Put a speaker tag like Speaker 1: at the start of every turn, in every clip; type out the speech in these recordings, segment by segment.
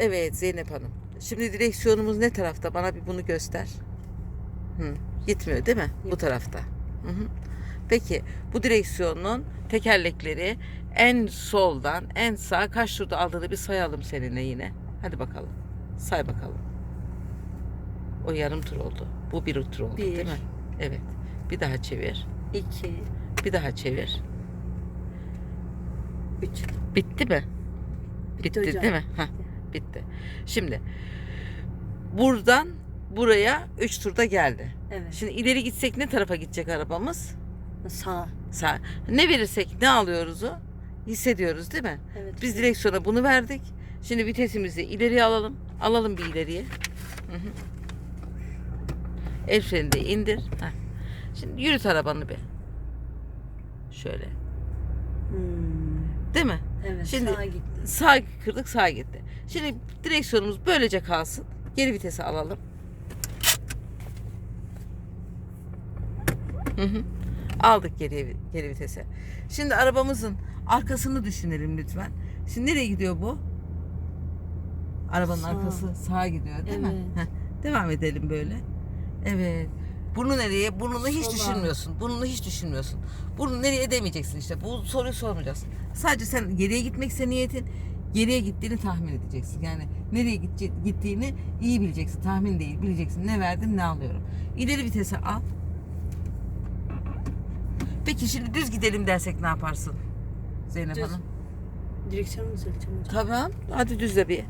Speaker 1: Evet Zeynep Hanım. Şimdi direksiyonumuz ne tarafta? Bana bir bunu göster. Hı, gitmiyor değil mi? Bu tarafta. Hı hı. Peki bu direksiyonun tekerlekleri en soldan en sağ kaç turda aldığını bir sayalım seninle yine. Hadi bakalım. Say bakalım. O yarım tur oldu. Bu bir tur oldu
Speaker 2: Bir.
Speaker 1: değil mi? Evet. Bir daha çevir.
Speaker 2: 2,
Speaker 1: Bir daha çevir.
Speaker 2: 3.
Speaker 1: Bitti mi? Bitti,
Speaker 2: hocam.
Speaker 1: değil mi? Heh, bitti. Şimdi buradan buraya 3 turda geldi.
Speaker 2: Evet.
Speaker 1: Şimdi ileri gitsek ne tarafa gidecek arabamız?
Speaker 2: Sağ.
Speaker 1: Sağ. Ne verirsek ne alıyoruz o? Hissediyoruz değil mi?
Speaker 2: Evet.
Speaker 1: Biz direksiyona bunu verdik. Şimdi vitesimizi ileriye alalım. Alalım bir ileriye. Hı hı. El freni de indir. Heh. Şimdi yürüt arabanı bir. Şöyle.
Speaker 2: Hmm.
Speaker 1: Değil mi?
Speaker 2: Evet.
Speaker 1: Şimdi-
Speaker 2: Sağa gitti.
Speaker 1: Sağ kırdık sağ gitti. Şimdi direksiyonumuz böylece kalsın. Geri vitese alalım. Hı hı. Aldık geri geri vitese. Şimdi arabamızın arkasını düşünelim lütfen. Şimdi nereye gidiyor bu? Arabanın
Speaker 2: Sağa.
Speaker 1: arkası sağa gidiyor değil mi?
Speaker 2: Evet.
Speaker 1: Heh, Devam edelim böyle. Evet. Burnu nereye? Burnunu hiç
Speaker 2: Sola.
Speaker 1: düşünmüyorsun. Burnunu hiç düşünmüyorsun. Burnu nereye demeyeceksin işte. Bu soruyu sormayacaksın. Sadece sen geriye gitmekse niyetin geriye gittiğini tahmin edeceksin. Yani nereye gittiğini iyi bileceksin. Tahmin değil. Bileceksin. Ne verdim ne alıyorum. İleri vitese al. Peki şimdi düz gidelim dersek ne yaparsın? Zeynep
Speaker 2: Düz.
Speaker 1: Hanım.
Speaker 2: Direksiyonu düzelteceğim hocam.
Speaker 1: Tamam. Hadi düzle bir.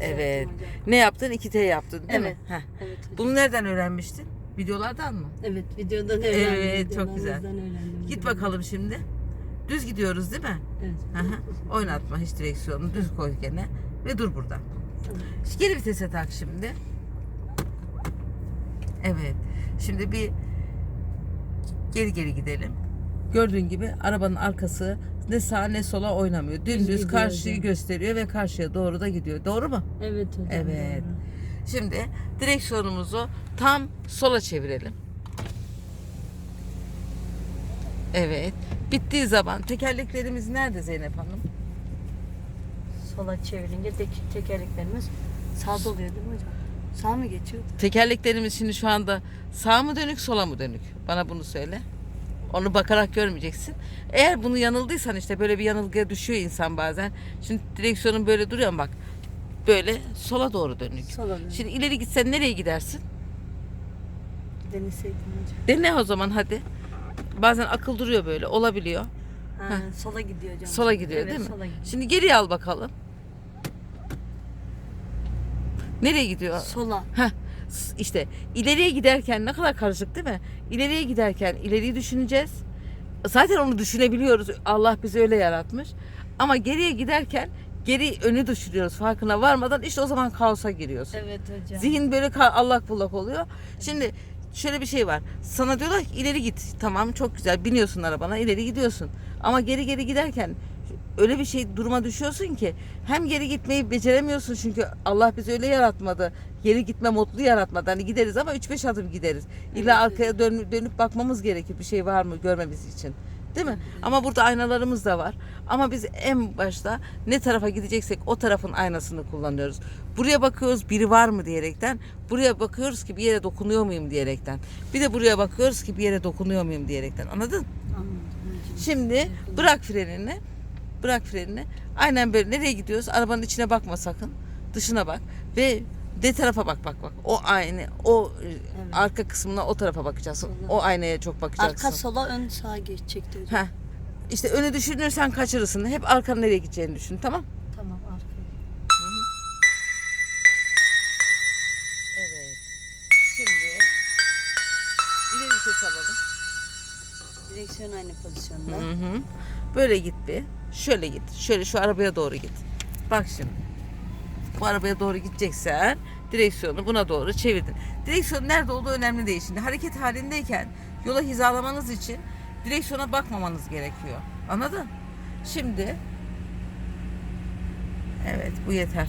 Speaker 1: Evet. Ne yaptın? 2T yaptın değil mi?
Speaker 2: Evet.
Speaker 1: Heh.
Speaker 2: Evet hocam.
Speaker 1: Bunu nereden öğrenmiştin? Videolardan mı?
Speaker 2: Evet videodan öğrendim.
Speaker 1: Evet, çok güzel.
Speaker 2: Öğrendim
Speaker 1: Git bakalım şimdi. Düz gidiyoruz değil mi?
Speaker 2: Evet.
Speaker 1: Hı hı. Oynatma hiç direksiyonu. Düz koy gene. Ve dur burada.
Speaker 2: Tamam.
Speaker 1: Geri vitese tak şimdi. Evet. Şimdi bir geri geri gidelim. Gördüğün gibi arabanın arkası ne sağa ne sola oynamıyor. Dümdüz
Speaker 2: gidiyor
Speaker 1: karşıyı
Speaker 2: hocam.
Speaker 1: gösteriyor ve karşıya doğru da gidiyor. Doğru mu?
Speaker 2: Evet hocam.
Speaker 1: Evet.
Speaker 2: doğru.
Speaker 1: Şimdi direksiyonumuzu tam sola çevirelim. Evet. Bittiği zaman tekerleklerimiz nerede Zeynep Hanım?
Speaker 2: Sola çevirince tek, tekerleklerimiz sağda oluyor değil mi hocam? Sağ mı geçiyor?
Speaker 1: Tekerleklerimiz şimdi şu anda sağ mı dönük sola mı dönük? Bana bunu söyle. Onu bakarak görmeyeceksin. Eğer bunu yanıldıysan işte böyle bir yanılgıya düşüyor insan bazen. Şimdi direksiyonun böyle duruyor bak. Böyle sola doğru dönük.
Speaker 2: Sola dönüyor.
Speaker 1: Şimdi ileri gitsen nereye gidersin?
Speaker 2: Deneseydim hocam.
Speaker 1: Dene o zaman hadi. Bazen akıl duruyor böyle olabiliyor.
Speaker 2: Ha, sola gidiyor hocam.
Speaker 1: Sola gidiyor
Speaker 2: evet,
Speaker 1: değil mi?
Speaker 2: Sola gidiyor.
Speaker 1: Şimdi geriye al bakalım. Nereye gidiyor?
Speaker 2: Sola.
Speaker 1: Heh, işte ileriye giderken ne kadar karışık değil mi? İleriye giderken ileriyi düşüneceğiz. Zaten onu düşünebiliyoruz. Allah bizi öyle yaratmış. Ama geriye giderken geri önü düşünüyoruz farkına varmadan işte o zaman kaosa giriyorsun.
Speaker 2: Evet hocam.
Speaker 1: Zihin böyle allak bullak oluyor. Şimdi şöyle bir şey var. Sana diyorlar ki ileri git. Tamam çok güzel biniyorsun arabana ileri gidiyorsun. Ama geri geri giderken öyle bir şey duruma düşüyorsun ki hem geri gitmeyi beceremiyorsun çünkü Allah bizi öyle yaratmadı. Geri gitme modlu yaratmadı. Hani gideriz ama 3-5 adım gideriz. İlla
Speaker 2: Evet,
Speaker 1: arkaya dön- dönüp bakmamız gerekir bir şey var mı görmemiz için. Değil mi? Ama burada aynalarımız da var. Ama biz en başta ne tarafa gideceksek o tarafın aynasını kullanıyoruz. Buraya bakıyoruz biri var mı diyerekten. Buraya bakıyoruz ki bir yere dokunuyor muyum diyerekten. Bir de buraya bakıyoruz ki bir yere dokunuyor muyum diyerekten. Anladın?
Speaker 2: Anladım.
Speaker 1: Şimdi bırak frenini. Bırak frenini. Aynen böyle nereye gidiyoruz? Arabanın içine bakma sakın. Dışına bak ve de tarafa bak bak bak. O aynı o e, arka kısmına o tarafa bakacaksın.
Speaker 2: Sola.
Speaker 1: O aynaya çok bakacaksın.
Speaker 2: Arka sola ön sağa geçecekti hocam.
Speaker 1: Heh. İşte önü düşünürsen kaçırırsın. Hep arkanın nereye gideceğini düşün tamam?
Speaker 2: Tamam arkaya.
Speaker 1: Evet. Şimdi ileri vites alalım.
Speaker 2: Direksiyon aynı pozisyonda.
Speaker 1: Hı hı. Böyle git bir. Şöyle git. Şöyle şu arabaya doğru git. Bak şimdi. Bu arabaya doğru gideceksen direksiyonu buna doğru çevirdin. Direksiyonun nerede olduğu önemli değil. Şimdi hareket halindeyken yola hizalamanız için direksiyona bakmamanız gerekiyor. Anladın? Şimdi Evet bu yeter.